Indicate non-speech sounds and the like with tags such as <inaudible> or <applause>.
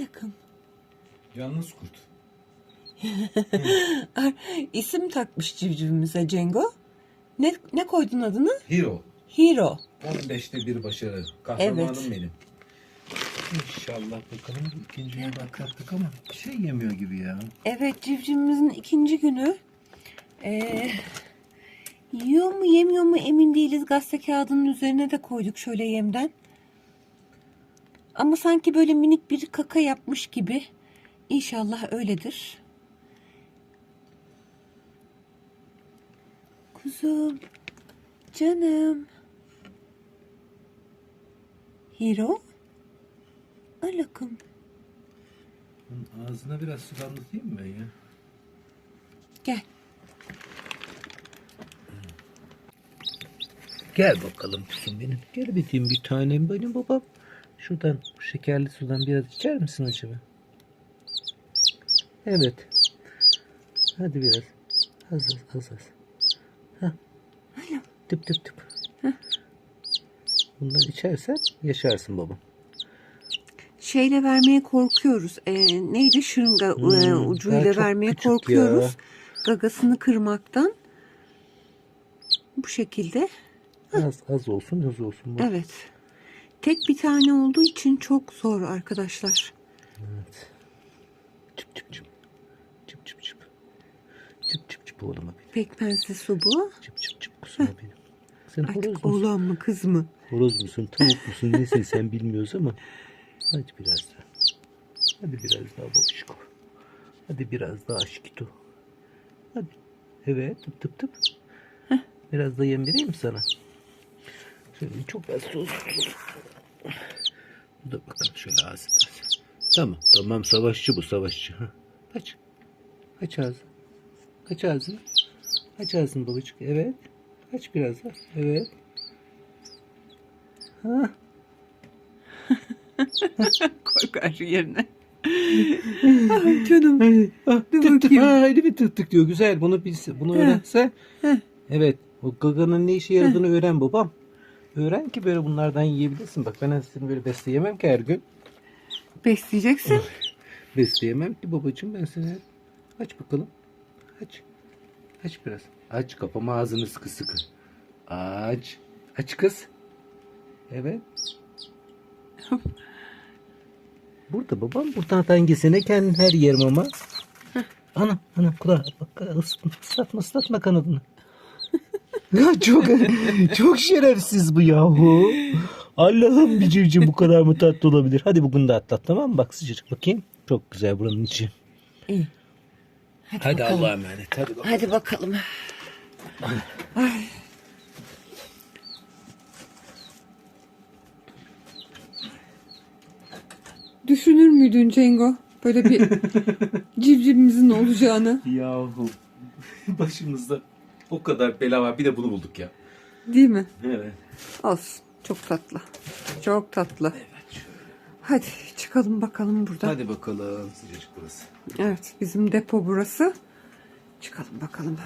Alakım. Yalnız kurt. <laughs> İsim takmış civcivimize Cengo. Ne, ne koydun adını? Hero. Hero. 15'te bir başarı. Kahramanım Evet. benim. İnşallah bakalım ikinci gün atlattık ama bir şey yemiyor gibi ya. Evet civcivimizin ikinci günü. Ee, yiyor mu yemiyor mu emin değiliz. Gazete kağıdının üzerine de koyduk şöyle yemden. Ama sanki böyle minik bir kaka yapmış gibi. İnşallah öyledir. Kuzum. Canım. Hero. Alakım. Bunun ağzına biraz su damlatayım mı ben ya? Gel. Gel bakalım kuzum benim. Gel bakayım bir tanem benim babam. Şuradan bu şekerli sudan biraz içer misin acaba? Evet. Hadi biraz. Az az az az. Hah. Tıp tıp tıp. Bundan içersen yaşarsın babam. şeyle vermeye korkuyoruz. Ee, neydi şırınga e, Hmm, ucuyla vermeye küçük ya. korkuyoruz. Gagasını kırmaktan. Bu şekilde. Az az olsun az olsun. Bak. Evet. Tek bir tane olduğu için çok zor arkadaşlar. Evet. Çıp çıp çıp. Çıp çıp çıp. Çıp çıp çıp oğluma benim. Pekmezli su bu. Çıp çıp çıp kuzuma benim. Sen horoz Artık musun? oğlan mı kız mı? Horoz musun, tavuk musun, nesin sen bilmiyoruz ama hadi biraz daha. Hadi biraz daha babuşko. Hadi biraz daha aşkito. Hadi. Evet tıp tıp tıp. Biraz da yem vereyim mi sana? Şöyle çok az sos. Dur bakalım şöyle ağzına. Tamam tamam savaşçı bu savaşçı. Ha. Aç. Aç ağzını. Aç ağzını. Aç ağzını babacık. Evet. Aç biraz daha. Evet. Ha. <laughs> Koy karşı yerine. Ay canım. Ah, Dur tık tık, bakayım. ha, elimi tık tık diyor. Güzel bunu bilse, bunu öğrense. Evet. O gaganın ne işe yaradığını öğren babam. Öğren ki böyle bunlardan yiyebilirsin. Bak ben seni böyle besleyemem ki her gün. Besleyeceksin. <laughs> Besleyemem ki babacığım ben seni. Aç bakalım. Aç. Aç biraz. Aç kafama ağzını sıkı sıkı. Aç. Aç kız. Evet. <laughs> Burada babam buradan hangisine kendin her yerim ama. Ana ana kulağı bak ıslatma ıslatma kanadını. Ya çok çok şerefsiz bu yahu. Allah'ım bir civciv bu kadar mı tatlı olabilir? Hadi bugün de atlat tamam mı? Bak sıcacık bakayım. Çok güzel buranın içi. İyi. Hadi, Hadi bakalım. Allah'a emanet. Hadi bakalım. Hadi bakalım. Ay. Düşünür müydün Cengo? Böyle bir <laughs> civcivimizin olacağını. Yahu <laughs> başımızda o kadar bela var bir de bunu bulduk ya. Değil mi? Evet. Olsun. Çok tatlı. Çok tatlı. Hadi çıkalım bakalım buradan. Hadi bakalım sıcacık burası. Evet bizim depo burası. Çıkalım bakalım.